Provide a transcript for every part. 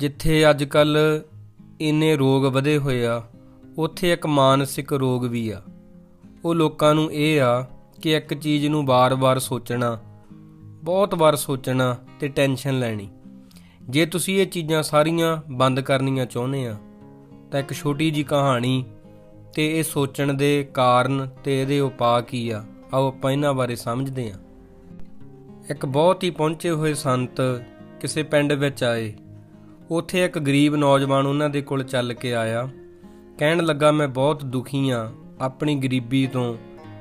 ਜਿੱਥੇ ਅੱਜ ਕੱਲ ਇੰਨੇ ਰੋਗ ਵਧੇ ਹੋਏ ਆ, ਉੱਥੇ ਇੱਕ ਮਾਨਸਿਕ ਰੋਗ ਵੀ ਆ। ਉਹ ਲੋਕਾਂ ਨੂੰ ਇਹ ਆ ਕਿ ਇੱਕ ਚੀਜ਼ ਨੂੰ ਬਾਰ-ਬਾਰ ਸੋਚਣਾ, ਬਹੁਤ ਵਾਰ ਸੋਚਣਾ ਤੇ ਟੈਨਸ਼ਨ ਲੈਣੀ। ਜੇ ਤੁਸੀਂ ਇਹ ਚੀਜ਼ਾਂ ਸਾਰੀਆਂ ਬੰਦ ਕਰਨੀਆਂ ਚਾਹੁੰਦੇ ਆ, ਤਾਂ ਇੱਕ ਛੋਟੀ ਜੀ ਕਹਾਣੀ ਤੇ ਇਹ ਸੋਚਣ ਦੇ ਕਾਰਨ ਤੇ ਇਹਦੇ ਉਪਾਅ ਕੀ ਆ, ਆਓ ਆਪਾਂ ਇਹਨਾਂ ਬਾਰੇ ਸਮਝਦੇ ਆ ਇੱਕ ਬਹੁਤ ਹੀ ਪਹੁੰਚੇ ਹੋਏ ਸੰਤ ਕਿਸੇ ਪਿੰਡ ਵਿੱਚ ਆਏ। ਉੱਥੇ ਇੱਕ ਗਰੀਬ ਨੌਜਵਾਨ ਉਹਨਾਂ ਦੇ ਕੋਲ ਚੱਲ ਕੇ ਆਇਆ। ਕਹਿਣ ਲੱਗਾ, ਮੈਂ ਬਹੁਤ ਦੁਖੀ ਆ, ਆਪਣੀ ਗਰੀਬੀ ਤੋਂ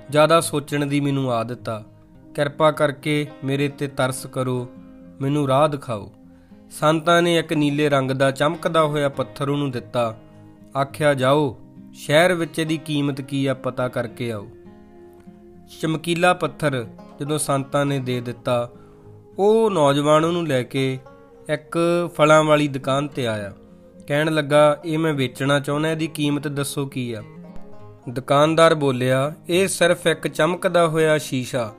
ਜ਼ਿਆਦਾ ਸੋਚਣ ਦੀ ਮੈਨੂੰ ਆਦਤ ਆ ਕਿਰਪਾ ਕਰਕੇ ਮੇਰੇ ਤੇ ਤਰਸ ਕਰੋ, ਮੈਨੂੰ ਰਾਹ ਦਿਖਾਓ। ਸੰਤਾਂ ਨੇ ਇੱਕ ਨੀਲੇ ਰੰਗ ਦਾ ਚਮਕਦਾ ਹੋਇਆ ਪੱਥਰ ਉਹਨੂੰ ਦਿੱਤਾ। ਆਖਿਆ, ਜਾਓ, ਸ਼ਹਿਰ ਵਿੱਚ ਇਹਦੀ ਕੀਮਤ ਕੀ ਆ ਪਤਾ ਕਰਕੇ ਆਓ। ਚਮਕੀਲਾ ਪੱਥਰ ਜਦੋਂ ਸੰਤਾਂ ਨੇ ਦੇ ਦਿੱਤਾ, ਉਹ ਨੌਜਵਾਨ ਉਹਨੂੰ ਲੈ ਕੇ ਇੱਕ ਫਲਾਂ ਵਾਲੀ ਦੁਕਾਨ ਤੇ ਆਇਆ। ਕਹਿਣ ਲੱਗਾ, ਇਹ ਮੈਂ ਵੇਚਣਾ ਚਾਹੁੰਦਾ, ਇਹਦੀ ਕੀਮਤ ਦੱਸੋ ਕੀ ਆ? ਦੁਕਾਨਦਾਰ ਬੋਲਿਆ, ਇਹ ਸਿਰਫ ਇੱਕ ਚਮਕਦਾ ਹੋਇਆ ਸ਼ੀਸ਼ਾ।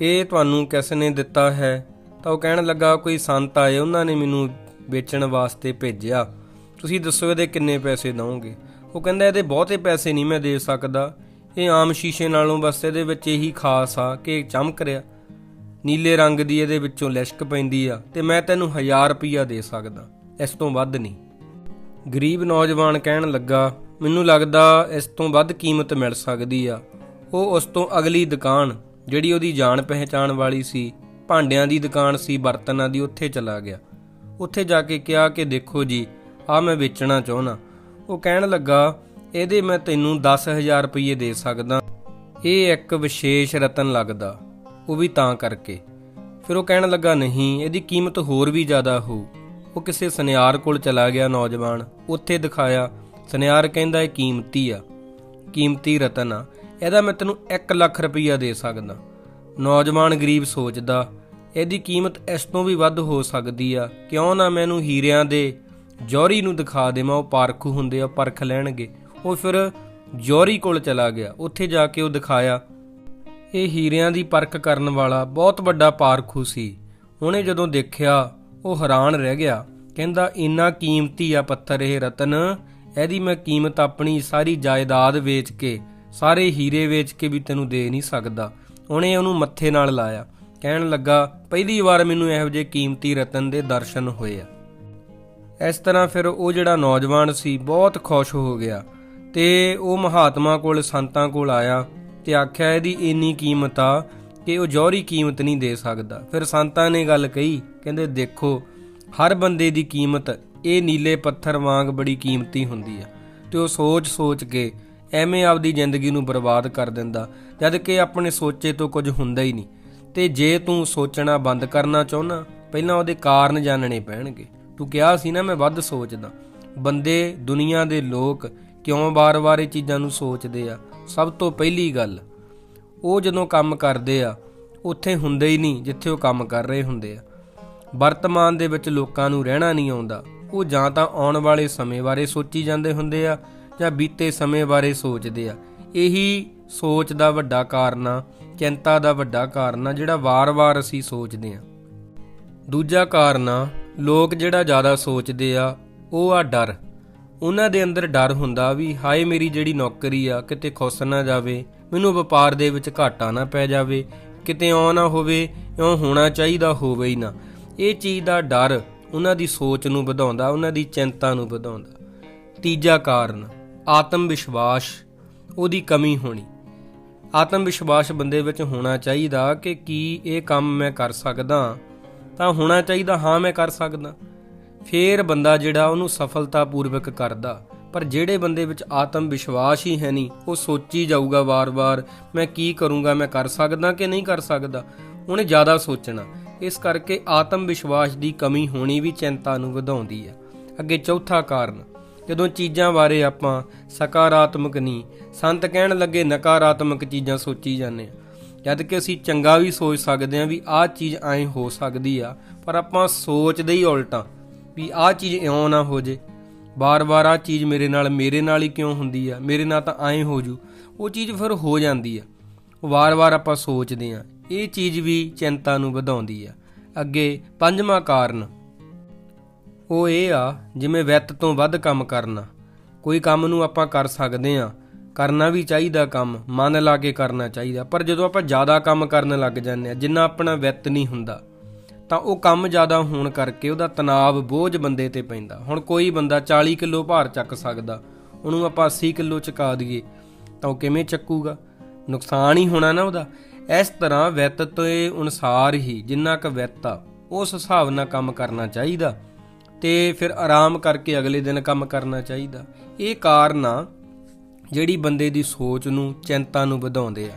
ਇਹ ਤੁਹਾਨੂੰ ਕਿਸ ਨੇ ਦਿੱਤਾ ਹੈ? ਤਾਂ ਉਹ ਕਹਿਣ ਲੱਗਾ, ਕੋਈ ਸੰਤ ਆਏ, ਉਹਨਾਂ ਨੇ ਮੈਨੂੰ ਵੇਚਣ ਵਾਸਤੇ ਭੇਜਿਆ। ਤੁਸੀਂ ਦੱਸੋ ਇਹਦੇ ਕਿੰਨੇ ਪੈਸੇ ਦਵੋਗੇ? ਉਹ ਕਹਿੰਦਾ, ਇਹਦੇ ਬਹੁਤੇ ਪੈਸੇ ਨਹੀਂ ਮੈਂ ਦੇ ਸਕਦਾ। ਇਹ ਆਮ ਸ਼ੀਸ਼ੇ ਨਾਲੋਂ ਬਸ ਇਹਦੇ ਵਿੱਚ ਇਹੀ ਖਾਸ ਆ ਕਿ ਇਹ ਚਮਕ ਰਿਹਾ। ਨੀਲੇ ਰੰਗ ਦੀ ਇਹਦੇ ਵਿੱਚੋਂ ਲਿਸ਼ਕ ਪੈਂਦੀ ਆ ਤੇ ਮੈਂ ਤੈਨੂੰ 1000 ਰੁਪਈਆ ਦੇ ਸਕਦਾ। ਇਸ ਤੋਂ ਵੱਧ ਨਹੀਂ। ਗਰੀਬ ਨੌਜਵਾਨ ਕਹਿਣ ਲੱਗਾ, ਮੈਨੂੰ ਲੱਗਦਾ ਇਸ ਤੋਂ ਵੱਧ ਕੀਮਤ ਮਿਲ ਸਕਦੀ ਆ। ਉਹ ਉਸ ਤੋਂ ਅਗਲੀ ਦੁਕਾਨ, ਜਿਹੜੀ ਉਹਦੀ ਜਾਣ ਪਹਿਚਾਣ ਵਾਲੀ ਸੀ, ਭਾਂਡਿਆਂ ਦੀ ਦੁਕਾਨ ਸੀ, ਬਰਤਨਾਂ ਦੀ, ਉੱਥੇ ਚਲਾ ਗਿਆ। ਉੱਥੇ ਜਾ ਕੇ ਕਿਹਾ ਕਿ, ਦੇਖੋ ਜੀ ਆ ਮੈਂ ਵੇਚਣਾ ਚਾਹੁੰਦਾ। ਉਹ ਕਹਿਣ ਲੱਗਾ, ਇਹਦੇ ਮੈਂ ਤੈਨੂੰ 10000 ਰੁਪਏ ਦੇ ਸਕਦਾ। ਇਹ ਇੱਕ ਵਿਸ਼ੇਸ਼ ਰਤਨ ਲੱਗਦਾ। ਉਹ ਵੀ ਤਾਂ ਕਰਕੇ। ਫਿਰ ਉਹ ਕਹਿਣ ਲੱਗਾ, ਨਹੀਂ, ਇਹਦੀ ਕੀਮਤ ਹੋਰ ਵੀ ਜ਼ਿਆਦਾ ਹੋਊ ਉਹ ਕਿਸੇ ਸੁਨਿਆਰ ਕੋਲ ਚਲਾ ਗਿਆ ਨੌਜਵਾਨ। ਉੱਥੇ ਦਿਖਾਇਆ, ਸੁਨਿਆਰ ਕਹਿੰਦਾ ਇਹ ਕੀਮਤੀ ਆ। ਕੀਮਤੀ ਰਤਨ ਆ। ਇਹਦਾ ਮੈਂ ਤੈਨੂੰ 1 ਲੱਖ ਰੁਪਈਆ ਦੇ ਸਕਦਾ। ਨੌਜਵਾਨ ਗਰੀਬ ਸੋਚਦਾ, ਇਹਦੀ ਕੀਮਤ ਇਸ ਤੋਂ ਵੀ ਵੱਧ ਹੋ ਸਕਦੀ ਆ। ਕਿਉਂ ਨਾ ਮੈਨੂੰ ਹੀਰਿਆਂ ਦੇ ਜੌਹਰੀ ਨੂੰ ਦਿਖਾ ਦੇਵਾਂ, ਉਹ ਪਾਰਖੂ ਹੁੰਦੇ ਆ ਪਰਖ ਲੈਣਗੇ। ਉਹ ਫਿਰ ਜੌਹਰੀ ਕੋਲ ਚਲਾ ਗਿਆ। ਉੱਥੇ ਜਾ ਕੇ ਉਹ ਦਿਖਾਇਆ ਇਹ ਹੀਰਿਆਂ ਦੀ ਪਰਖ ਕਰਨ ਵਾਲਾ ਬਹੁਤ ਵੱਡਾ ਪਾਰਖੂ ਸੀ। ਉਹਨੇ ਜਦੋਂ ਦੇਖਿਆ, ਉਹ ਹੈਰਾਨ ਰਹਿ ਗਿਆ। ਕਹਿੰਦਾ, ਇੰਨਾ ਕੀਮਤੀ ਆ ਪੱਥਰ ਇਹ ਰਤਨ। ਇਹਦੀ ਮੈਂ ਕੀਮਤ ਆਪਣੀ ਸਾਰੀ ਜਾਇਦਾਦ ਵੇਚ ਕੇ, ਸਾਰੇ ਹੀਰੇ ਵੇਚ ਕੇ ਵੀ ਤੈਨੂੰ ਦੇ ਨਹੀਂ ਸਕਦਾ। ਉਹਨੇ ਉਹਨੂੰ ਮੱਥੇ ਨਾਲ ਲਾਇਆ। ਕਹਿਣ ਲੱਗਾ, ਪਹਿਲੀ ਵਾਰ ਮੈਨੂੰ ਇਹੋ ਜਿਹੇ ਕੀਮਤੀ ਰਤਨ ਦੇ ਦਰਸ਼ਨ ਹੋਏ ਆ। ਇਸ ਤਰ੍ਹਾਂ ਫਿਰ ਉਹ ਜਿਹੜਾ ਨੌਜਵਾਨ ਸੀ, ਬਹੁਤ ਖੁਸ਼ ਹੋ ਗਿਆ ਤੇ ਉਹ ਮਹਾਤਮਾ ਕੋਲ, ਸੰਤਾਂ ਕੋਲ ਆਇਆ। ਤੇ ਆਖਿਆ ਇਹਦੀ ਇੰਨੀ ਕੀਮਤ ਆ ਕਿ ਉਹ ਜੌਹਰੀ ਕੀਮਤ ਨਹੀਂ ਦੇ ਸਕਦਾ। ਫਿਰ ਸੰਤਾਂ ਨੇ ਗੱਲ ਕਹੀ, ਕਹਿੰਦੇ ਦੇਖੋ, ਹਰ ਬੰਦੇ ਦੀ ਕੀਮਤ, ਇਹ ਨੀਲੇ ਪੱਥਰ ਵਾਂਗ ਬੜੀ ਕੀਮਤੀ ਹੁੰਦੀ ਆ। ਤੇ ਉਹ ਸੋਚ-ਸੋਚ ਕੇ ਐਵੇਂ ਆਪਦੀ ਜ਼ਿੰਦਗੀ ਨੂੰ ਬਰਬਾਦ ਕਰ ਦਿੰਦਾ, ਜਦ ਕਿ ਆਪਣੇ ਸੋਚੇ ਤੋਂ ਕੁਝ ਹੁੰਦਾ ਹੀ ਨਹੀਂ। ਤੇ ਜੇ ਤੂੰ ਸੋਚਣਾ ਬੰਦ ਕਰਨਾ ਚਾਹੁੰਨਾ, ਪਹਿਲਾਂ ਉਹਦੇ ਕਾਰਨ ਜਾਣਨੇ ਪੈਣਗੇ। ਤੂੰ ਕਿਹਾ ਸੀ ਨਾ, ਮੈਂ ਵੱਧ ਸੋਚਦਾ। ਬੰਦੇ, ਦੁਨੀਆ ਦੇ ਲੋਕ ਕਿਉਂ ਬਾਰ-ਬਾਰ ਇਹ ਚੀਜ਼ਾਂ ਨੂੰ ਸੋਚਦੇ ਆ? ਸਭ ਤੋਂ ਪਹਿਲੀ ਗੱਲ, ਉਹ ਜਦੋਂ ਕੰਮ ਕਰਦੇ ਆ, ਉੱਥੇ ਹੁੰਦੇ ਹੀ ਨਹੀਂ ਜਿੱਥੇ ਉਹ ਕੰਮ ਕਰ ਰਹੇ ਹੁੰਦੇ ਆ। ਵਰਤਮਾਨ ਦੇ ਵਿੱਚ ਲੋਕਾਂ ਨੂੰ ਰਹਿਣਾ ਨਹੀਂ ਆਉਂਦਾ। ਉਹ ਜਾਂ ਤਾਂ ਆਉਣ ਵਾਲੇ ਸਮੇਂ ਬਾਰੇ ਸੋਚੀ ਜਾਂਦੇ ਹੁੰਦੇ ਆ ਜਾਂ ਬੀਤੇ ਸਮੇਂ ਬਾਰੇ ਸੋਚਦੇ ਆ। ਇਹੀ ਸੋਚ ਦਾ ਵੱਡਾ ਕਾਰਨ ਆ, ਚਿੰਤਾ ਦਾ ਵੱਡਾ ਕਾਰਨ ਆ, ਜਿਹੜਾ ਵਾਰ-ਵਾਰ ਅਸੀਂ ਸੋਚਦੇ ਆ। ਦੂਜਾ ਕਾਰਨ ਆ, ਲੋਕ ਜਿਹੜਾ ਜ਼ਿਆਦਾ ਸੋਚਦੇ ਆ, ਉਹ ਆ ਡਰ। ਉਹਨਾਂ ਦੇ ਅੰਦਰ ਡਰ ਹੁੰਦਾ ਵੀ ਹਾਏ ਮੇਰੀ ਜਿਹੜੀ ਨੌਕਰੀ ਆ, ਕਿਤੇ ਖੁੱਸ ਨਾ ਜਾਵੇ, ਮੈਨੂੰ ਵਪਾਰ ਦੇ ਵਿੱਚ ਘਾਟਾ ਨਾ ਪੈ ਜਾਵੇ, ਕਿਤੇ ਆਉ ਨਾ ਹੋਵੇ, ਇਉਂ ਹੋਣਾ ਚਾਹੀਦਾ, ਹੋਵੇ ਹੀ ਨਾ। ਇਹ ਚੀਜ਼ ਦਾ ਡਰ ਉਹਨਾਂ ਦੀ ਸੋਚ ਨੂੰ ਵਧਾਉਂਦਾ, ਉਹਨਾਂ ਦੀ ਚਿੰਤਾ ਨੂੰ ਵਧਾਉਂਦਾ। ਤੀਜਾ ਕਾਰਨ ਆਤਮ ਵਿਸ਼ਵਾਸ ਉਹਦੀ ਕਮੀ ਹੋਣੀ। ਆਤਮ ਵਿਸ਼ਵਾਸ ਬੰਦੇ ਵਿੱਚ ਹੋਣਾ ਚਾਹੀਦਾ ਕਿ ਕੀ ਇਹ ਕੰਮ ਮੈਂ ਕਰ ਸਕਦਾ, ਤਾਂ ਹੋਣਾ ਚਾਹੀਦਾ, ਹਾਂ ਮੈਂ ਕਰ ਸਕਦਾ। ਫੇਰ ਬੰਦਾ ਜਿਹੜਾ ਉਹਨੂੰ ਸਫਲਤਾਪੂਰਵਕ ਕਰਦਾ। ਪਰ ਜਿਹੜੇ ਬੰਦੇ ਵਿੱਚ ਆਤਮ ਵਿਸ਼ਵਾਸ ਹੀ ਹੈ ਨਹੀਂ, ਉਹ ਸੋਚੀ ਜਾਊਗਾ ਵਾਰ-ਵਾਰ, ਮੈਂ ਕੀ ਕਰੂੰਗਾ, ਮੈਂ ਕਰ ਸਕਦਾ ਕਿ ਨਹੀਂ ਕਰ ਸਕਦਾ? ਉਹਨੇ ਜ਼ਿਆਦਾ ਸੋਚਣਾ। ਇਸ ਕਰਕੇ ਆਤਮ ਵਿਸ਼ਵਾਸ ਦੀ ਕਮੀ ਹੋਣੀ ਵੀ ਚਿੰਤਾ ਨੂੰ ਵਧਾਉਂਦੀ ਹੈ। ਅੱਗੇ ਚੌਥਾ ਕਾਰਨ, ਜਦੋਂ ਚੀਜ਼ਾਂ ਬਾਰੇ ਆਪਾਂ ਸਕਾਰਾਤਮਕ ਨਹੀਂ ਸੰਤ ਕਹਿਣ ਲੱਗੇ ਨਕਾਰਾਤਮਕ ਚੀਜ਼ਾਂ ਸੋਚੀ ਜਾਂਦੇ ਆ ਜਦ ਕਿ ਅਸੀਂ ਚੰਗਾ ਵੀ ਸੋਚ ਸਕਦੇ ਹਾਂ ਵੀ ਆਹ ਚੀਜ਼ ਐਂ ਹੋ ਸਕਦੀ ਆ, ਪਰ ਆਪਾਂ ਸੋਚਦੇ ਹੀ ਉਲਟਾ। ਵੀ ਆਹ ਚੀਜ਼ ਇਉਂ ਨਾ ਹੋ ਜੇ। ਬਾਰ-ਬਾਰ ਆਹ ਚੀਜ਼ ਮੇਰੇ ਨਾਲ ਮੇਰੇ ਨਾਲ ਹੀ ਕਿਉਂ ਹੁੰਦੀ ਆ? ਮੇਰੇ ਨਾਲ ਤਾਂ ਐਂ ਹੋ ਜੂ। ਉਹ ਚੀਜ਼ ਫਿਰ ਹੋ ਜਾਂਦੀ ਆ। ਵਾਰ-ਵਾਰ ਆਪਾਂ ਸੋਚਦੇ ਆ, ਇਹ ਚੀਜ਼ ਵੀ ਚਿੰਤਾ ਨੂੰ ਵਧਾਉਂਦੀ ਆ। ਅੱਗੇ ਪੰਜਵਾਂ ਕਾਰਨ, ਉਹ ਇਹ ਆ, ਜਿਵੇਂ ਵਿੱਤ ਤੋਂ ਵੱਧ ਕੰਮ ਕਰਨਾ। ਕੋਈ ਕੰਮ ਨੂੰ ਆਪਾਂ ਕਰ ਸਕਦੇ ਆ, ਕਰਨਾ ਵੀ ਚਾਹੀਦਾ ਕੰਮ, ਮਨ ਲਾ ਕੇ ਕਰਨਾ ਚਾਹੀਦਾ। ਪਰ ਜਦੋਂ ਆਪਾਂ ਜ਼ਿਆਦਾ ਕੰਮ ਕਰਨ ਲੱਗ ਜਾਂਦੇ ਆ, ਜਿੰਨਾ ਆਪਣਾ ਵਿੱਤ ਨਹੀਂ ਹੁੰਦਾ ਤਾਂ ਉਹ ਕੰਮ ਜ਼ਿਆਦਾ ਹੋਣ ਕਰਕੇ ਉਹਦਾ ਤਣਾਅ ਬੋਝ ਬੰਦੇ ਤੇ ਪੈਂਦਾ। ਹੁਣ ਕੋਈ ਬੰਦਾ 40 ਕਿਲੋ ਭਾਰ ਚੱਕ ਸਕਦਾ, ਉਹਨੂੰ ਆਪਾਂ 80 ਕਿਲੋ ਚੁਕਾ ਦਈਏ, ਤਾਂ ਉਹ ਕਿਵੇਂ ਚੱਕੂਗਾ? ਨੁਕਸਾਨ ਹੀ ਹੋਣਾ ਨਾ ਉਹਦਾ। ਇਸ ਤਰ੍ਹਾਂ ਵਿੱਤ ਤੇ ਅਨੁਸਾਰ ਹੀ ਜਿੰਨਾ ਕੁ ਵਿੱਤ ਆ, ਉਸ ਹਿਸਾਬ ਨਾਲ ਕੰਮ ਕਰਨਾ ਚਾਹੀਦਾ ਤੇ ਫਿਰ ਆਰਾਮ ਕਰਕੇ ਅਗਲੇ ਦਿਨ ਕੰਮ ਕਰਨਾ ਚਾਹੀਦਾ। ਇਹ ਕਾਰਨ ਆ ਜਿਹੜੀ ਬੰਦੇ ਦੀ ਸੋਚ ਨੂੰ, ਚਿੰਤਾ ਨੂੰ ਵਧਾਉਂਦੇ ਆ।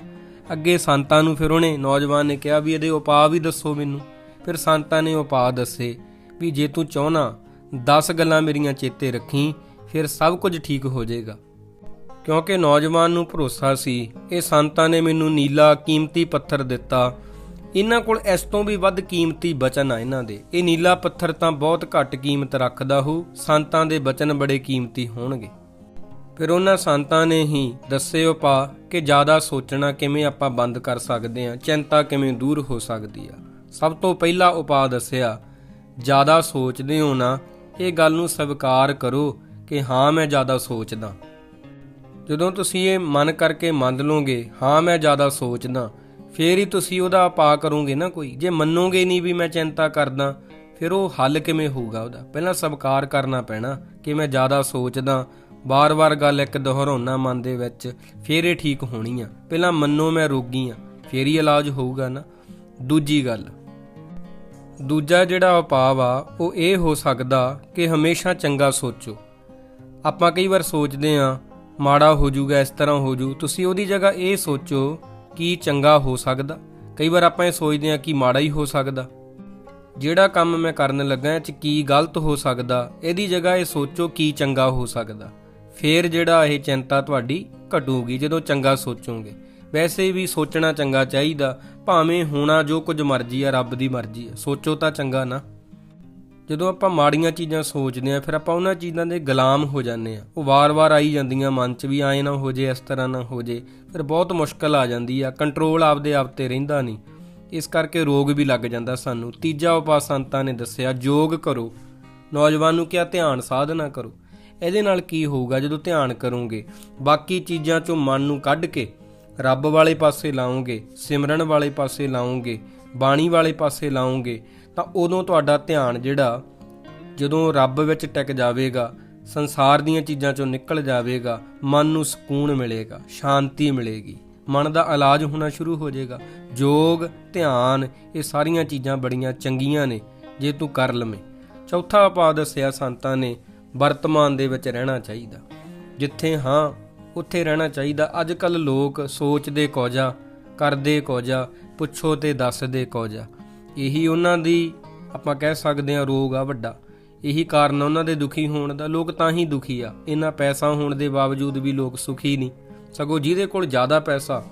ਅੱਗੇ ਸੰਤਾਂ ਨੂੰ ਫਿਰ ਉਹਨੇ ਨੌਜਵਾਨ ਨੇ ਕਿਹਾ ਵੀ ਇਹਦੇ ਉਪਾਅ ਵੀ ਦੱਸੋ ਮੈਨੂੰ। ਫਿਰ ਸੰਤਾਂ ਨੇ ਉਪਾਅ ਦੱਸੇ ਵੀ ਜੇ ਤੂੰ ਚਾਹਨਾ 10 ਗੱਲਾਂ ਮੇਰੀਆਂ ਚੇਤੇ ਰੱਖੀ, ਫਿਰ ਸਭ ਕੁਝ ਠੀਕ ਹੋ ਜਾਏਗਾ। ਕਿਉਂਕਿ ਨੌਜਵਾਨ ਨੂੰ ਭਰੋਸਾ ਸੀ, ਇਹ ਸੰਤਾਂ ਨੇ ਮੈਨੂੰ ਨੀਲਾ ਕੀਮਤੀ ਪੱਥਰ ਦਿੱਤਾ। ਇਹਨਾਂ ਕੋਲ ਇਸ ਤੋਂ ਵੀ ਵੱਧ ਕੀਮਤੀ ਬਚਨ ਆ ਇਹਨਾਂ ਦੇ। ਇਹ ਨੀਲਾ ਪੱਥਰ ਤਾਂ ਬਹੁਤ ਘੱਟ ਕੀਮਤ ਰੱਖਦਾ ਹੋ ਸੰਤਾਂ ਦੇ ਬਚਨ ਬੜੇ ਕੀਮਤੀ ਹੋਣਗੇ। ਫਿਰ ਉਹਨਾਂ ਸੰਤਾਂ ਨੇ ਹੀ ਦੱਸੇ ਉਪਾ ਕਿ ਜ਼ਿਆਦਾ ਸੋਚਣਾ ਕਿਵੇਂ ਆਪਾਂ ਬੰਦ ਕਰ ਸਕਦੇ ਹਾਂ, ਚਿੰਤਾ ਕਿਵੇਂ ਦੂਰ ਹੋ ਸਕਦੀ ਆ। ਸਭ ਤੋਂ ਪਹਿਲਾ ਉਪਾਅ ਦੱਸਿਆ, ਜ਼ਿਆਦਾ ਸੋਚਦੇ ਹੋ ਨਾ, ਇਹ ਗੱਲ ਨੂੰ ਸਵੀਕਾਰ ਕਰੋ ਕਿ ਹਾਂ, ਮੈਂ ਜ਼ਿਆਦਾ ਸੋਚਦਾ। ਜਦੋਂ ਤੁਸੀਂ ਇਹ ਮਨ ਕਰਕੇ ਮੰਨ ਲਓਗੇ, ਹਾਂ, ਮੈਂ ਜ਼ਿਆਦਾ ਸੋਚਦਾ, ਫੇਰ ਹੀ ਤੁਸੀਂ ਉਹਦਾ ਉਪਾਅ ਕਰੋਗੇ ਨਾ ਕੋਈ। ਜੇ ਮੰਨੋਗੇ ਨਹੀਂ ਵੀ ਮੈਂ ਚਿੰਤਾ ਕਰਦਾ, ਫਿਰ ਉਹ ਹੱਲ ਕਿਵੇਂ ਹੋਊਗਾ ਉਹਦਾ? ਪਹਿਲਾਂ ਸਵੀਕਾਰ ਕਰਨਾ ਪੈਣਾ ਕਿ ਮੈਂ ਜ਼ਿਆਦਾ ਸੋਚਦਾ ਬਾਰ-ਬਾਰ ਗੱਲ ਇੱਕ ਦੁਹਰਾਉਣਾ ਮਨ ਦੇ ਵਿੱਚ, ਫੇਰ ਇਹ ਠੀਕ ਹੋਣੀ ਆ। ਪਹਿਲਾਂ ਮੰਨੋ ਮੈਂ ਰੋਗੀ ਆ, ਫੇਰ ਹੀ ਇਲਾਜ ਹੋਊਗਾ ਨਾ। ਦੂਜੀ ਗੱਲ ਦੂਜਾ ਜਿਹੜਾ ਉਪਾਅ ਆ, ਉਹ ਇਹ ਹੋ ਸਕਦਾ ਕਿ ਹਮੇਸ਼ਾ ਚੰਗਾ ਸੋਚੋ। ਆਪਾਂ ਕਈ ਵਾਰ ਸੋਚਦੇ ਆ ਮਾੜਾ ਹੋ ਜਾਊਗਾ, ਇਸ ਤਰ੍ਹਾਂ ਹੋ ਜੂ ਤੁਸੀਂ ਉਹਦੀ ਜਗ੍ਹਾ ਇਹ ਸੋਚੋ ਕਿ ਚੰਗਾ ਹੋ ਸਕਦਾ। ਕਈ ਵਾਰ ਆਪਾਂ ਇਹ ਸੋਚਦੇ ਆ ਕਿ ਮਾੜਾ ਹੀ ਹੋ ਸਕਦਾ। ਜਿਹੜਾ ਕੰਮ ਮੈਂ ਕਰਨ ਲੱਗਾ ਇਹ ਚ ਕੀ ਗਲਤ ਹੋ ਸਕਦਾ, ਇਹਦੀ ਜਗ੍ਹਾ ਇਹ ਸੋਚੋ ਕੀ ਚੰਗਾ ਹੋ ਸਕਦਾ। ਫੇਰ ਜਿਹੜਾ ਇਹ ਚਿੰਤਾ ਤੁਹਾਡੀ ਘਟੂਗੀ ਜਦੋਂ ਚੰਗਾ ਸੋਚੋਗੇ। ਵੈਸੇ ਵੀ ਸੋਚਣਾ ਚੰਗਾ ਚਾਹੀਦਾ, ਭਾਵੇਂ ਹੋਣਾ ਜੋ ਕੁਝ ਮਰਜ਼ੀ ਆ, ਰੱਬ ਦੀ ਮਰਜ਼ੀ ਆ। ਸੋਚੋ ਤਾਂ ਚੰਗਾ ਨਾ। ਜਦੋਂ ਆਪਾਂ ਮਾੜੀਆਂ ਚੀਜ਼ਾਂ ਸੋਚਦੇ ਆ, ਫਿਰ ਆਪਾਂ ਉਹਨਾਂ ਚੀਜ਼ਾਂ ਦੇ ਗੁਲਾਮ ਹੋ ਜਾਂਦੇ ਆ। ਉਹ ਵਾਰ-ਵਾਰ ਆਈ ਜਾਂਦੀਆਂ ਮਨ 'ਚ ਵੀ, ਆਏ ਨਾ ਹੋ ਜੇ, ਇਸ ਤਰ੍ਹਾਂ ਨਾ ਹੋ ਜੇ। ਫਿਰ ਬਹੁਤ ਮੁਸ਼ਕਲ ਆ ਜਾਂਦੀ ਆ। ਕੰਟਰੋਲ ਆਪਦੇ ਆਪ ਤੇ ਰਹਿੰਦਾ ਨਹੀਂ। ਇਸ ਕਰਕੇ ਰੋਗ ਵੀ ਲੱਗ ਜਾਂਦਾ ਸਾਨੂੰ। ਤੀਜਾ ਉਪਾਅ ਸੰਤਾਂ ਨੇ ਦੱਸਿਆ ਯੋਗ ਕਰੋ। ਨੌਜਵਾਨ ਨੂੰ ਕਿਹਾ, ਧਿਆਨ ਸਾਧਨਾ ਕਰੋ। ਇਹਦੇ ਨਾਲ ਕੀ ਹੋਊਗਾ? ਜਦੋਂ ਧਿਆਨ ਕਰੋਗੇ, ਬਾਕੀ ਚੀਜ਼ਾਂ 'ਚੋਂ ਮਨ ਨੂੰ ਕੱਢ ਕੇ ਰੱਬ ਵਾਲੇ ਪਾਸੇ ਲਾਓਗੇ ਸਿਮਰਨ ਵਾਲੇ ਪਾਸੇ ਲਾਓਗੇ ਬਾਣੀ ਵਾਲੇ ਪਾਸੇ ਲਾਉਂਗੇ, ਤਾਂ ਉਦੋਂ ਤੁਹਾਡਾ ਧਿਆਨ ਜਿਹੜਾ ਜਦੋਂ ਰੱਬ ਵਿੱਚ ਟਿਕ ਜਾਵੇਗਾ, ਸੰਸਾਰ ਦੀਆਂ ਚੀਜ਼ਾਂ ਚੋਂ ਨਿਕਲ ਜਾਵੇਗਾ, ਮਨ ਨੂੰ ਸਕੂਨ ਮਿਲੇਗਾ, ਸ਼ਾਂਤੀ ਮਿਲੇਗੀ। ਮਨ ਦਾ ਇਲਾਜ ਹੋਣਾ ਸ਼ੁਰੂ ਹੋ ਜਾਏਗਾ। ਯੋਗ ਧਿਆਨ, ਇਹ ਸਾਰੀਆਂ ਚੀਜ਼ਾਂ ਬੜੀਆਂ ਚੰਗੀਆਂ ਨੇ, ਜੇ ਤੂੰ ਕਰ ਲਵੇਂ। ਚੌਥਾ ਉਪਾਅ ਦੱਸਿਆ ਸੰਤਾਂ ਨੇ, ਵਰਤਮਾਨ ਦੇ ਵਿੱਚ ਰਹਿਣਾ ਚਾਹੀਦਾ। ਜਿੱਥੇ ਹਾਂ ਉੱਥੇ ਰਹਿਣਾ ਚਾਹੀਦਾ। ਅੱਜ ਕੱਲ ਲੋਕ ਸੋਚਦੇ ਕੋਜਾ, ਕਰਦੇ ਕੋਜਾ, ਪੁੱਛੋ ਤੇ ਦੱਸਦੇ ਕੋਜਾ। ਇਹੀ ਉਹਨਾਂ ਦੀ, ਆਪਾਂ ਕਹਿ ਸਕਦੇ ਹਾਂ, ਰੋਗ ਆ ਵੱਡਾ। ਇਹੀ ਕਾਰਨ ਉਹਨਾਂ ਦੇ ਦੁਖੀ ਹੋਣ ਦਾ। ਲੋਕ ਤਾਂ ਹੀ ਦੁਖੀ ਆ। ਇਹਨਾਂ ਪੈਸਾ ਹੋਣ ਦੇ ਬਾਵਜੂਦ ਵੀ ਲੋਕ ਸੁਖੀ ਨਹੀਂ। ਸਗੋਂ ਜਿਹਦੇ ਕੋਲ ਜ਼ਿਆਦਾ ਪੈਸਾ,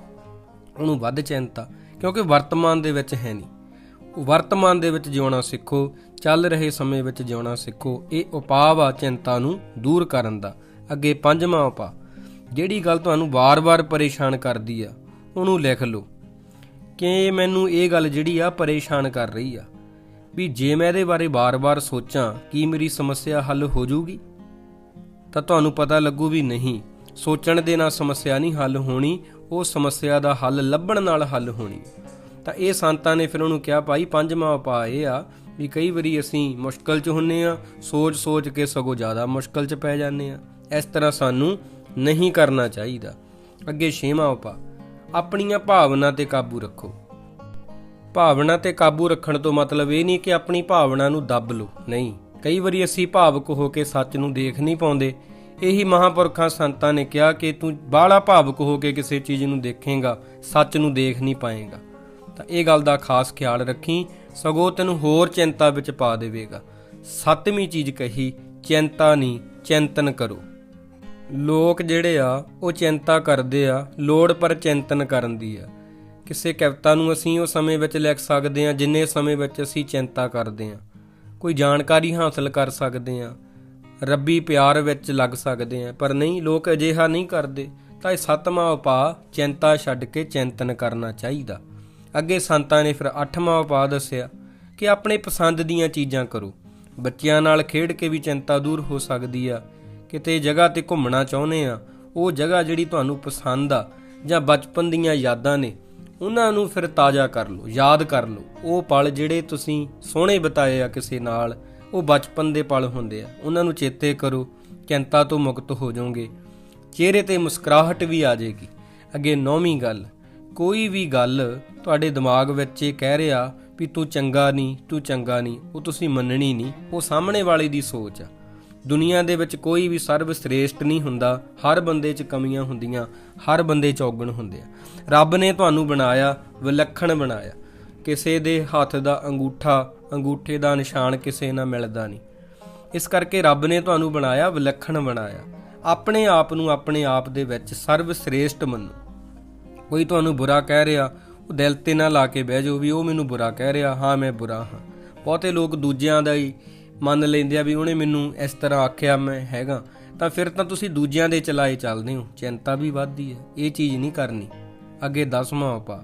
ਉਹਨੂੰ ਵੱਧ ਚਿੰਤਾ, ਕਿਉਂਕਿ ਵਰਤਮਾਨ ਦੇ ਵਿੱਚ ਹੈ ਨਹੀਂ। ਵਰਤਮਾਨ ਦੇ ਵਿੱਚ ਜਿਉਣਾ ਸਿੱਖੋ, ਚੱਲ ਰਹੇ ਸਮੇਂ ਵਿੱਚ ਜਿਉਣਾ ਸਿੱਖੋ। ਇਹ ਉਪਾਅ ਆ ਚਿੰਤਾ ਨੂੰ ਦੂਰ ਕਰਨ ਦਾ। ਅੱਗੇ ਪੰਜਵਾਂ ਉਪਾਅ ਜਿਹੜੀ ਗੱਲ ਤੁਹਾਨੂੰ ਵਾਰ-ਵਾਰ ਪਰੇਸ਼ਾਨ ਕਰਦੀ ਆ, ਉਹਨੂੰ ਲਿਖ ਲਓ। ਕਿ ਮੈਨੂੰ ਇਹ ਗੱਲ ਜਿਹੜੀ ਆ ਪਰੇਸ਼ਾਨ ਕਰ ਰਹੀ ਆ, ਵੀ ਜੇ ਮੈਂ ਇਹਦੇ ਬਾਰੇ ਵਾਰ ਵਾਰ ਸੋਚਾਂ, ਕੀ ਮੇਰੀ ਸਮੱਸਿਆ ਹੱਲ ਹੋ ਜਾਊਗੀ? ਤਾਂ ਤੁਹਾਨੂੰ ਪਤਾ ਲੱਗੂ ਵੀ ਨਹੀਂ, ਸੋਚਣ ਦੇ ਨਾਲ ਸਮੱਸਿਆ ਨਹੀਂ ਹੱਲ ਹੋਣੀ, ਉਹ ਸਮੱਸਿਆ ਦਾ ਹੱਲ ਲੱਭਣ ਨਾਲ ਹੱਲ ਹੋਣੀ। ਤਾਂ ਇਹ ਸੰਤਾਂ ਨੇ ਫਿਰ ਉਹਨੂੰ ਕਿਹਾ, ਭਾਈ ਪੰਜਵਾਂ ਉਪਾਅ ਇਹ ਆ ਵੀ ਕਈ ਵਾਰੀ ਅਸੀਂ ਮੁਸ਼ਕਲ 'ਚ ਹੁੰਨੇ ਆ, ਸੋਚ-ਸੋਚ ਕੇ ਸਗੋਂ ਜ਼ਿਆਦਾ ਮੁਸ਼ਕਲ 'ਚ ਪੈ ਜਾਂਦੇ ਆ। ਇਸ ਤਰ੍ਹਾਂ ਸਾਨੂੰ ਨਹੀਂ ਕਰਨਾ ਚਾਹੀਦਾ। ਅੱਗੇ ਛੇਵਾਂ ਉਪਾਅ, ਆਪਣੀਆਂ ਭਾਵਨਾ ਤੇ ਕਾਬੂ ਰੱਖੋ। ਭਾਵਨਾ ਤੇ ਕਾਬੂ ਰੱਖਣ ਤੋਂ ਮਤਲਬ ਇਹ ਨਹੀਂ ਕਿ ਆਪਣੀ ਭਾਵਨਾ ਨੂੰ ਦੱਬ ਲਓ। ਨਹੀਂ, ਕਈ ਵਾਰੀ ਅਸੀਂ ਭਾਵੁਕ ਹੋ ਕੇ ਸੱਚ ਨੂੰ ਦੇਖ ਨਹੀਂ ਪਾਉਂਦੇ। ਇਹੀ ਮਹਾਪੁਰਖਾਂ ਸੰਤਾਂ ਨੇ ਕਿਹਾ ਕਿ ਤੂੰ ਬਾਹਲਾ ਭਾਵੁਕ ਹੋ ਕੇ ਕਿਸੇ ਚੀਜ਼ ਨੂੰ ਦੇਖੇਗਾ, ਸੱਚ ਨੂੰ ਦੇਖ ਨਹੀਂ ਪਾਏਗਾ। ਤਾਂ ਇਹ ਗੱਲ ਦਾ ਖਾਸ ਖਿਆਲ ਰੱਖੀ, ਸਗੋਂ ਤੈਨੂੰ ਹੋਰ ਚਿੰਤਾ ਵਿੱਚ ਪਾ ਦੇਵੇਗਾ। ਸੱਤਵੀਂ ਚੀਜ਼ ਕਹੀ, ਚਿੰਤਾ ਨਹੀਂ, ਚਿੰਤਨ ਕਰੋ। ਲੋਕ ਜਿਹੜੇ ਆ, ਉਹ ਚਿੰਤਾ ਕਰਦੇ ਆ, ਲੋੜ ਪਰ ਚਿੰਤਨ ਕਰਨ ਦੀ ਆ। ਕਿਸੇ ਕਵਿਤਾ ਨੂੰ ਅਸੀਂ ਉਹ ਸਮੇਂ ਵਿੱਚ ਲਿਖ ਸਕਦੇ ਆ, ਜਿੰਨੇ ਸਮੇਂ ਵਿੱਚ ਅਸੀਂ ਚਿੰਤਾ ਕਰਦੇ ਆ। ਕੋਈ ਜਾਣਕਾਰੀ ਹਾਸਲ ਕਰ ਸਕਦੇ ਆ, ਰੱਬੀ ਪਿਆਰ ਵਿੱਚ ਲੱਗ ਸਕਦੇ ਆ, ਪਰ ਨਹੀਂ, ਲੋਕ ਅਜਿਹਾ ਨਹੀਂ ਕਰਦੇ, ਤਾਂ ਇਹ ਸੱਤਵਾਂ ਉਪਾਅ ਚਿੰਤਾ ਛੱਡ ਕੇ ਚਿੰਤਨ ਕਰਨਾ ਚਾਹੀਦਾ। ਅੱਗੇ ਸੰਤਾਂ ਨੇ ਫਿਰ ਅੱਠਵਾਂ ਉਪਾਅ ਦੱਸਿਆ ਕਿ ਆਪਣੇ ਪਸੰਦ ਦੀਆਂ ਚੀਜ਼ਾਂ ਕਰੋ। ਬੱਚਿਆਂ ਨਾਲ ਖੇਡ ਕੇ ਵੀ ਚਿੰਤਾ ਦੂਰ ਹੋ ਸਕਦੀ ਆ ਕਿਤੇ ਜਗ੍ਹਾ ਤੇ ਘੁੰਮਣਾ ਚਾਹੁੰਦੇ ਆ, ਉਹ ਜਗ੍ਹਾ ਜਿਹੜੀ ਤੁਹਾਨੂੰ ਪਸੰਦ ਆ, ਜਾਂ ਬਚਪਨ ਦੀਆਂ ਯਾਦਾਂ ਨੇ, ਉਹਨਾਂ ਨੂੰ ਫਿਰ ਤਾਜ਼ਾ ਕਰ ਲਓ, ਯਾਦ ਕਰ ਲਓ। ਉਹ ਪਲ ਜਿਹੜੇ ਤੁਸੀਂ ਸੋਹਣੇ ਬਿਤਾਏ ਆ ਕਿਸੇ ਨਾਲ, ਉਹ ਬਚਪਨ ਦੇ ਪਲ ਹੁੰਦੇ ਆ। ਉਹਨਾਂ ਨੂੰ ਚੇਤੇ ਕਰੋ, ਚਿੰਤਾ ਤੋਂ ਮੁਕਤ ਹੋ ਜਾਓਗੇ। ਚਿਹਰੇ ਤੇ ਮੁਸਕਰਾਹਟ ਵੀ ਆ ਜਾਏਗੀ। ਅੱਗੇ ਨੌਵੀਂ ਗੱਲ, ਕੋਈ ਵੀ ਗੱਲ ਤੁਹਾਡੇ ਦਿਮਾਗ ਵਿੱਚ ਇਹ ਕਹਿ ਰਿਹਾ ਵੀ ਤੂੰ ਚੰਗਾ ਨਹੀਂ, ਤੂੰ ਚੰਗਾ ਨਹੀਂ, ਉਹ ਤੁਸੀਂ ਮੰਨਣੀ ਨਹੀਂ, ਉਹ ਸਾਹਮਣੇ ਵਾਲੇ ਦੀ ਸੋਚ ਆ। ਦੁਨੀਆ ਦੇ ਵਿੱਚ ਕੋਈ ਵੀ ਸਰਵ ਸ੍ਰੇਸ਼ਟ ਨਹੀਂ ਹੁੰਦਾ। ਹਰ ਬੰਦੇ 'ਚ ਕਮੀਆਂ ਹੁੰਦੀਆਂ, ਹਰ ਬੰਦੇ 'ਚ ਔਗਣ ਹੁੰਦੇ ਆ। ਰੱਬ ਨੇ ਤੁਹਾਨੂੰ ਬਣਾਇਆ, ਵਿਲੱਖਣ ਬਣਾਇਆ। ਕਿਸੇ ਦੇ ਹੱਥ ਦਾ ਅੰਗੂਠਾ, ਅੰਗੂਠੇ ਦਾ ਨਿਸ਼ਾਨ ਕਿਸੇ ਨਾਲ ਮਿਲਦਾ ਨਹੀਂ। ਇਸ ਕਰਕੇ ਰੱਬ ਨੇ ਤੁਹਾਨੂੰ ਬਣਾਇਆ, ਵਿਲੱਖਣ ਬਣਾਇਆ। ਆਪਣੇ ਆਪ ਨੂੰ ਆਪਣੇ ਆਪ ਦੇ ਵਿੱਚ ਸਰਵ ਸ੍ਰੇਸ਼ਟ ਮੰਨੋ। ਕੋਈ ਤੁਹਾਨੂੰ ਬੁਰਾ ਕਹਿ ਰਿਹਾ, ਉਹ ਦਿਲ ਤੇ ਨਾ ਲਾ ਕੇ ਬਹਿ ਜਾਓ ਵੀ ਉਹ ਮੈਨੂੰ ਬੁਰਾ ਕਹਿ ਰਿਹਾ, ਹਾਂ ਮੈਂ ਬੁਰਾ ਹਾਂ। ਬਹੁਤੇ ਲੋਕ ਦੂਜਿਆਂ ਦਾ ਹੀ ਮੰਨ ਲੈਂਦੇ ਆ ਵੀ ਉਹਨੇ ਮੈਨੂੰ ਇਸ ਤਰ੍ਹਾਂ ਆਖਿਆ ਮੈਂ ਹੈਗਾ, ਤਾਂ ਫਿਰ ਤਾਂ ਤੁਸੀਂ ਦੂਜਿਆਂ ਦੇ ਚਲਾਏ ਚੱਲਦੇ ਹੋ। ਚਿੰਤਾ ਵੀ ਵੱਧਦੀ ਹੈ। ਇਹ ਚੀਜ਼ ਨਹੀਂ ਕਰਨੀ। ਅੱਗੇ ਦਸਵਾਂ ਉਪਾ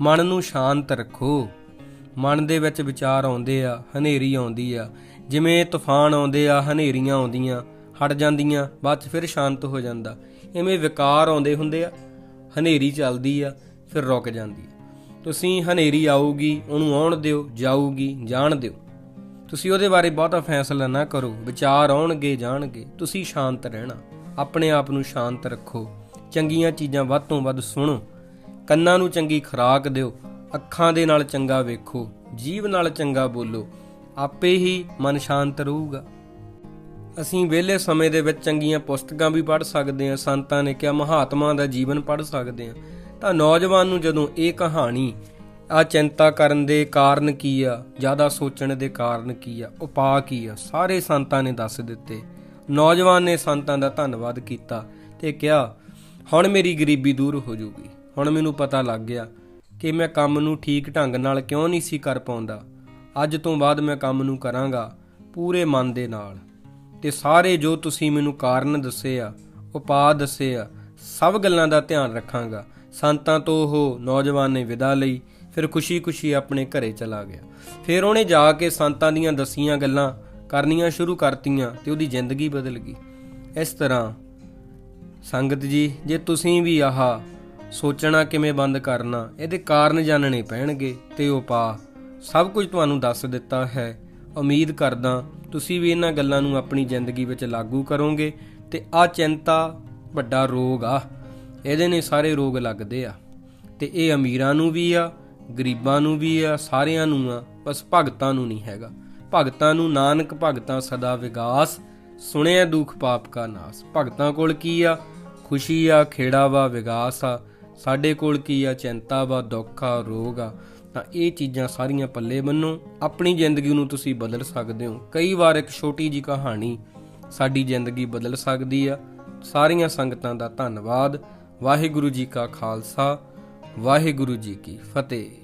ਮਨ ਨੂੰ ਸ਼ਾਂਤ ਰੱਖੋ। ਮਨ ਦੇ ਵਿੱਚ ਵਿਚਾਰ ਆਉਂਦੇ ਆ, ਹਨੇਰੀ ਆਉਂਦੀ ਆ। ਜਿਵੇਂ ਤੂਫਾਨ ਆਉਂਦੇ ਆ, ਹਨੇਰੀਆਂ ਆਉਂਦੀਆਂ, ਹਟ ਜਾਂਦੀਆਂ, ਬਾਅਦ ਚ ਫਿਰ ਸ਼ਾਂਤ ਹੋ ਜਾਂਦਾ। ਐਵੇਂ ਵਿਕਾਰ ਆਉਂਦੇ ਹੁੰਦੇ ਆ, ਹਨੇਰੀ ਚੱਲਦੀ ਆ, ਫਿਰ ਰੁਕ ਜਾਂਦੀ ਆ। ਤੁਸੀਂ ਹਨੇਰੀ ਆਊਗੀ, ਉਹਨੂੰ ਆਉਣ ਦਿਓ, ਜਾਊਗੀ, ਜਾਣ ਦਿਓ। ਤੁਸੀਂ ਉਹਦੇ ਬਾਰੇ ਬਹੁਤਾ ਫੈਸਲਾ ਨਾ ਕਰੋ। ਵਿਚਾਰ ਆਉਣਗੇ, ਜਾਣਗੇ। ਤੁਸੀਂ ਸ਼ਾਂਤ ਰਹਿਣਾ। ਆਪਣੇ ਆਪ ਨੂੰ ਸ਼ਾਂਤ ਰੱਖੋ। ਚੰਗੀਆਂ ਚੀਜ਼ਾਂ ਵੱਧ ਤੋਂ ਵੱਧ ਸੁਣੋ। ਕੰਨਾਂ ਨੂੰ ਚੰਗੀ ਖੁਰਾਕ ਦਿਓ। ਅੱਖਾਂ ਦੇ ਨਾਲ ਚੰਗਾ ਵੇਖੋ। ਜੀਵ ਨਾਲ ਚੰਗਾ ਬੋਲੋ। ਆਪੇ ਹੀ ਮਨ ਸ਼ਾਂਤ ਰਹੂਗਾ। ਅਸੀਂ ਵਿਹਲੇ ਸਮੇਂ ਦੇ ਵਿੱਚ ਚੰਗੀਆਂ ਪੁਸਤਕਾਂ ਵੀ ਪੜ੍ਹ ਸਕਦੇ ਹਾਂ। ਸੰਤਾਂ ਨੇ ਕਿਹਾ ਮਹਾਤਮਾ ਦਾ ਜੀਵਨ ਪੜ੍ਹ ਸਕਦੇ ਹਾਂ। ਤਾਂ ਨੌਜਵਾਨ ਨੂੰ ਜਦੋਂ ਇਹ ਕਹਾਣੀ ਆ ਚਿੰਤਾ ਕਰਨ ਦੇ ਕਾਰਨ ਕੀ ਆ? ਜ਼ਿਆਦਾ ਸੋਚਣ ਦੇ ਕਾਰਨ ਕੀ ਆ? ਉਪਾਅ ਕੀ ਆ? ਸਾਰੇ ਸੰਤਾਂ ਨੇ ਦੱਸ ਦਿੱਤੇ। ਨੌਜਵਾਨ ਨੇ ਸੰਤਾਂ ਦਾ ਧੰਨਵਾਦ ਕੀਤਾ ਤੇ ਕਿਹਾ, ਹੁਣ ਮੇਰੀ ਗਰੀਬੀ ਦੂਰ ਹੋ ਜਾਊਗੀ ਹੁਣ ਮੈਨੂੰ ਪਤਾ ਲੱਗ ਗਿਆ ਕਿ ਮੈਂ ਕੰਮ ਨੂੰ ਠੀਕ ਢੰਗ ਨਾਲ ਕਿਉਂ ਨਹੀਂ ਸੀ ਕਰ ਪਾਉਂਦਾ। ਅੱਜ ਤੋਂ ਬਾਅਦ ਮੈਂ ਕੰਮ ਨੂੰ ਕਰਾਂਗਾ ਪੂਰੇ ਮਨ ਦੇ ਨਾਲ। ਤੇ ਸਾਰੇ ਜੋ ਤੁਸੀਂ ਮੈਨੂੰ ਕਾਰਨ ਦੱਸੇ ਆ, ਉਪਾਅ ਦੱਸੇ ਆ, ਸਭ ਗੱਲਾਂ ਦਾ ਧਿਆਨ ਰੱਖਾਂਗਾ। ਸੰਤਾਂ ਤੋਂ ਉਹ ਨੌਜਵਾਨ ਨੇ ਵਿਦਾ ਲਈ ਫਿਰ ਖੁਸ਼ੀ-ਖੁਸ਼ੀ ਆਪਣੇ ਘਰੇ ਚਲਾ ਗਿਆ। ਫਿਰ ਉਹਨੇ ਜਾ ਕੇ ਸੰਤਾਂ ਦੀਆਂ ਦਸੀਆਂ ਗੱਲਾਂ ਕਰਨੀਆਂ ਸ਼ੁਰੂ ਕਰਤੀਆਂ ਤੇ ਉਹਦੀ ਜ਼ਿੰਦਗੀ ਬਦਲ ਗਈ। ਇਸ ਤਰ੍ਹਾਂ, ਸੰਗਤ ਜੀ, ਜੇ ਤੁਸੀਂ ਵੀ ਆਹ ਸੋਚਣਾ ਕਿਵੇਂ ਬੰਦ ਕਰਨਾ, ਇਹਦੇ ਕਾਰਨ ਜਾਣਨੇ ਪੈਣਗੇ ਤੇ ਉਪਾਅ ਸਭ ਕੁਝ ਤੁਹਾਨੂੰ ਦੱਸ ਦਿੱਤਾ ਹੈ। ਉਮੀਦ ਕਰਦਾ ਤੁਸੀਂ ਵੀ ਇਹਨਾਂ ਗੱਲਾਂ ਨੂੰ ਆਪਣੀ ਜ਼ਿੰਦਗੀ ਵਿੱਚ ਲਾਗੂ ਕਰੋਗੇ ਤੇ ਆ ਚਿੰਤਾ ਵੱਡਾ ਰੋਗ ਆ। ਇਹਦੇ ਨੇ ਸਾਰੇ ਰੋਗ ਲੱਗਦੇ ਆ ਤੇ ਇਹ ਅਮੀਰਾਂ ਨੂੰ ਵੀ ਆ ਗਰੀਬਾਂ ਨੂੰ ਵੀ ਆ, ਸਾਰਿਆਂ ਨੂੰ ਆ, ਬਸ ਭਗਤਾਂ ਨੂੰ ਨਹੀਂ ਹੈਗਾ। ਭਗਤਾਂ ਨੂੰ ਨਾਨਕ, ਭਗਤਾਂ ਸਦਾ ਵਿਗਾਸ, ਸੁਣਿਆ ਦੁਖ ਪਾਪ ਕਾ ਨਾਸ। ਭਗਤਾਂ ਕੋਲ ਕੀ ਆ? ਖੁਸ਼ੀ ਆ, ਖੇੜਾ ਵਾ, ਵਿਗਾਸ ਆ। ਸਾਡੇ ਕੋਲ ਕੀ ਆ? ਚਿੰਤਾ ਵਾ, ਦੁੱਖ ਆ, ਰੋਗ ਆ। ਤਾਂ ਇਹ ਚੀਜ਼ਾਂ ਸਾਰੀਆਂ ਪੱਲੇ ਬੰਨੋ, ਆਪਣੀ ਜ਼ਿੰਦਗੀ ਨੂੰ ਤੁਸੀਂ ਬਦਲ ਸਕਦੇ ਹੋ। ਕਈ ਵਾਰ ਇੱਕ ਛੋਟੀ ਜੀ ਕਹਾਣੀ ਸਾਡੀ ਜ਼ਿੰਦਗੀ ਬਦਲ ਸਕਦੀ ਆ। ਸਾਰੀਆਂ ਸੰਗਤਾਂ ਦਾ ਧੰਨਵਾਦ। ਵਾਹਿਗੁਰੂ ਜੀ ਕਾ ਖਾਲਸਾ। ਵਾਹਿਗੁਰੂ ਜੀ ਕੀ ਫਤਿਹ।